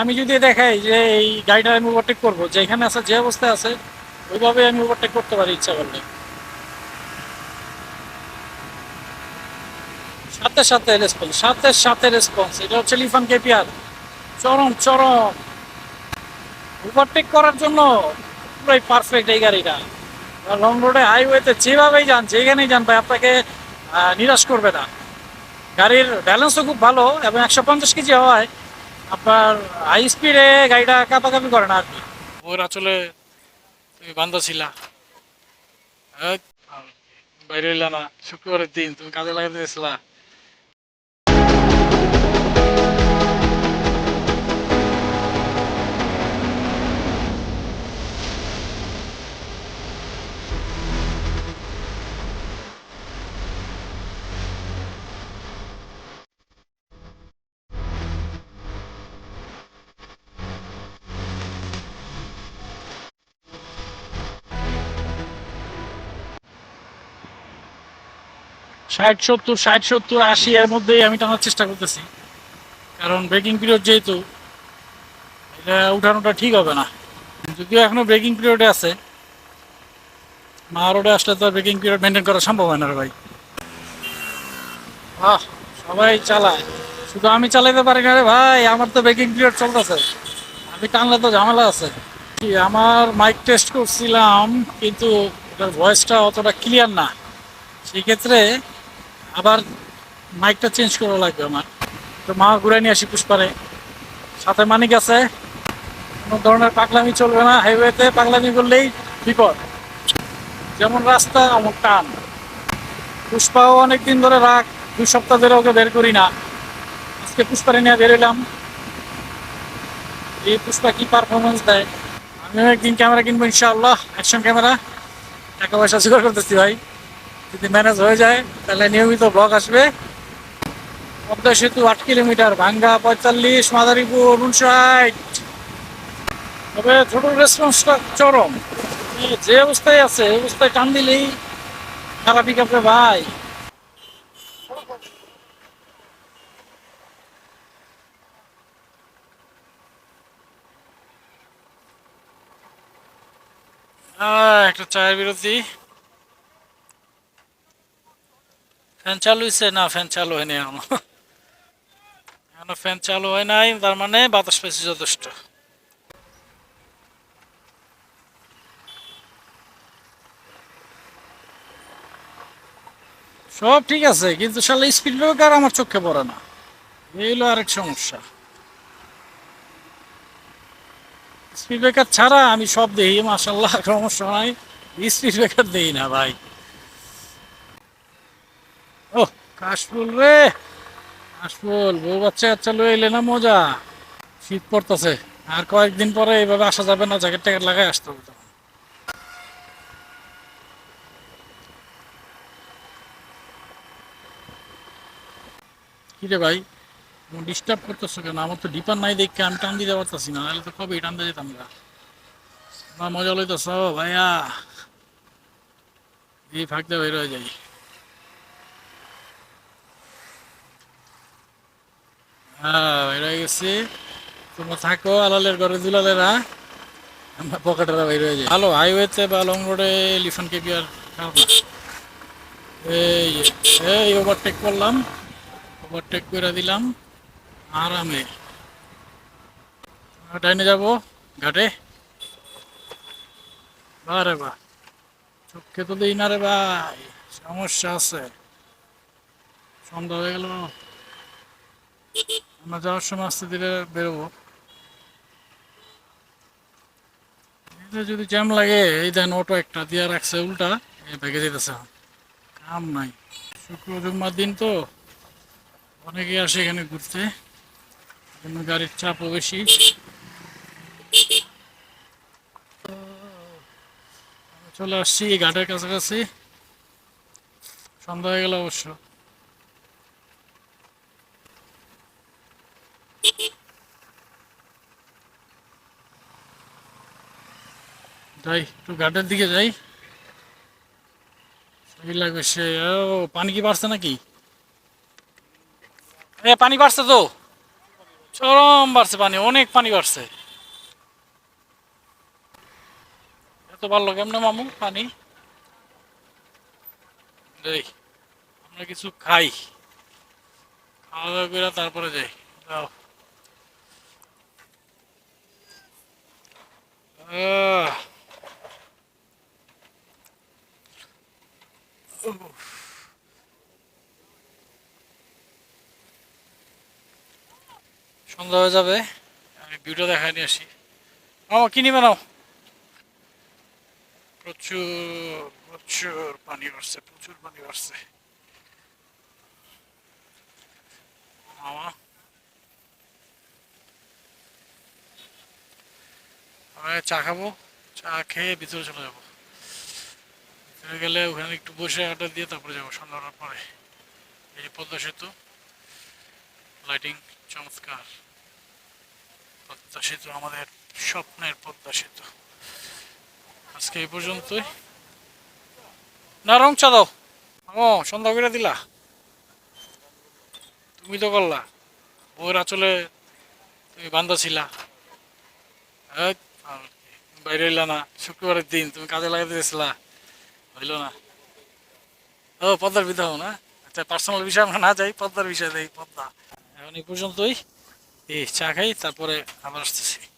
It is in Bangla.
আমি যদি দেখাই যে এই গাড়িটা আমি ওভারটেক করব, যেখানে আছে, যে অবস্থায় আছে, ওইভাবে আমি ওভারটেক করতে পারি ইচ্ছা করলে। সাথে সাথে রেসপন্স সাথে সাথে রেসপন্স এটা হচ্ছে লিফান কেপিয়ার চরম চরম। ওভারটেক করার জন্য পুরাই পারফেক্ট এই গাড়িটা। লং রোডে হাইওয়েতে যেভাবেই যান, যেখানেই যান, ভাই, আপনাকে নিরাশ করবে না। গাড়ির ব্যালেন্সও খুব ভালো এবং একশো পঞ্চাশ কেজি হওয়ায় আপনার হাই স্পিডে গাড়িটা কাপাকাপি করে না আর কি? ওর আসলে তুমি বান্ধা ছিলা। এই, বাইরে না। শুক্রবারের দিন তুমি কাজে লাগাতে গেছিলা। ষাট, সত্তর ষাট, সত্তর, আশি এর মধ্যেই আমি টানার চেষ্টা করতেছি। কারণ ব্রেকিং পিরিয়ড যেহেতু, এটা উঠানোটা ঠিক হবে না। যদিও এখনও ব্রেকিং পিরিয়ডে আছে মা রোডে আসলে তো ব্রেকিং পিরিয়ড মেনটেন করা সম্ভব হয় না রে ভাই। আহ, সবাই চালায়। শুধু আমি চালাইতে পারি না রে ভাই, আমার তো ব্রেকিং পিরিয়ড চলতেছে। আমি টানলে তো ঝামেলা আছে। কি, আমার মাইক টেস্ট করছিলাম, কিন্তু ভয়েসটা অতটা ক্লিয়ার না। সেই ক্ষেত্রে আবার মাইকটা চেঞ্জ করা লাগবে আমার। তো মা ঘুরে নিয়ে আসি পুষ্পারে। সাথে মানিক আছে। কোনো ধরনের পাগলামি চলবে না। হাইওয়েতে পাগলামি করলেই বিপদ। যেমন রাস্তা আমার টান। পুষ্পাও অনেকদিন ধরে রাখ দুই সপ্তাহ ধরে ওকে বের করি না। আজকে পুষ্পারে নিয়ে বেরোলাম এই পুষ্পা কি পারফরমেন্স দেয়? আমিও একদিন ক্যামেরা কিনবো ইনশাআল্লাহ। অ্যাকশন ক্যামেরা টাকা পয়সা জোগাড় করতেছি ভাই। যদি ম্যানেজ হয়ে যায়, তাহলে নিয়মিত ব্লগ আসবে। পদ্মা সেতু আট কিলোমিটার, ভাঙ্গা পঁয়তাল্লিশ, মাদারীপুর উনষাট তবে ছোট রেসপন্সটা চরম। যে অবস্থায় আছে অবস্থায় টান দিলেই খারাপ পিক ভাই। একটা চায়ের বিরতি। ফ্যান চালু হয়েছে না, ফ্যান চালু হয়নি এখনও। এখনও ফ্যান চালু হয় নাই, তার মানে বাতাস পেয়েছে যথেষ্ট। সব ঠিক আছে, কিন্তু শালা স্পিড ব্রেকার আমার চোখে পড়ে না। এই হলো আরেক সমস্যা। স্পিড ব্রেকার ছাড়া আমি সব দেখি মাসাল্লাহ সমস্যা নাই। স্পিড ব্রেকার দেই না, ভাই ও কাশফুল রে। কাশফুল, বউ বাচ্চা কাচ্চা লয়ে এলে না মজা। শীত পড়তেছে। আর কয়েকদিন পরে এইভাবে আসা যাবে না, জ্যাকেট ট্যাকেট লাগাই আসতে হবে তখন। কি রে ভাই? ডিস্টার্ব করতেছো কেন? আমার তো ডিপার নাই দেখে, আমি টান দিতে পারতেছি না, নাহলে তো কবে টান দিয়ে যেতাম না, মজা লইতেছ, ভাইয়া। এই ফাঁকতে বের হয়ে যাই। হ্যাঁ হয়ে গেছি। থাকো, আলালের পকেটেরা ভালো হাইওয়েতে বা লং রোডে এই এই ওভারটেক করলাম। ওভারটেক করে দিলাম। আরামে। ডাইনে যাব, ঘাটে। বারে বা। চোখে তো দিই না রে ভাই, সমস্যা আছে। সন্ধ্যা হয়ে গেল। আমরা যাওয়ার সময় আস্তে ধীরে বেরোবো। যদি জ্যাম লাগে, এই দেন অটো একটা দিয়ে রাখছে উল্টা এই ভেঙে যেতেছে কাম নাই। শুক্র জুম্মার দিন তো, অনেকেই আসে এখানে ঘুরতে। গাড়ির চাপও বেশি। চলে আসছি, এই ঘাটের কাছাকাছি। সন্ধ্যা হয়ে গেল অবশ্য। যাই, একটু ঘাটের দিকে যাই। লাগবে সে ও, পানি কি বাড়ছে নাকি? এ, পানি বাড়ছে তো। চরম বাড়ছে পানি, অনেক পানি বাড়ছে। এত ভালো কেমনে মামু, পানি? এই আমরা কিছু খাই। খাওয়া দাওয়া করে তারপরে যাই আহ। উফ। সন্ধ্যা হয়ে যাবে। আমি ভিডিও দেখায় নিয়ে আসি। মামা কি নিবে নাও? প্রচুর প্রচুর পানি বাড়ছে প্রচুর পানি বাড়ছে। মামা। আমরা চা খাব চা খেয়ে ভিতরে চলে যাব। ভিতরে গেলে ওখানে একটু বসে আড্ডা দিয়ে তারপরে যাব সন্ধ্যার পরে। এই পদ্মা সেতু লাইটিং চমৎকার। পদ্মা সেতু আমাদের স্বপ্নের পদ্মা সেতু। আজকে এই পর্যন্তই। না, রং চা দাও ও সন্ধ্যা করে দিলা। তুমি তো করলা বউয়ের আচলে তুমি বান্ধা ছিলা। বাইরে হইলা না, শুক্রবারের দিন তুমি কাজে লাগাতে গেছিলা। হইল না। ও, পদ্মার বিধাহ না। আচ্ছা পার্সোনাল বিষয় আমরা না যাই, পদ্মার বিষয় দেই পদ্মা। এখন এই পর্যন্তই। এই, চা খাই, তারপরে আবার আসতেছি।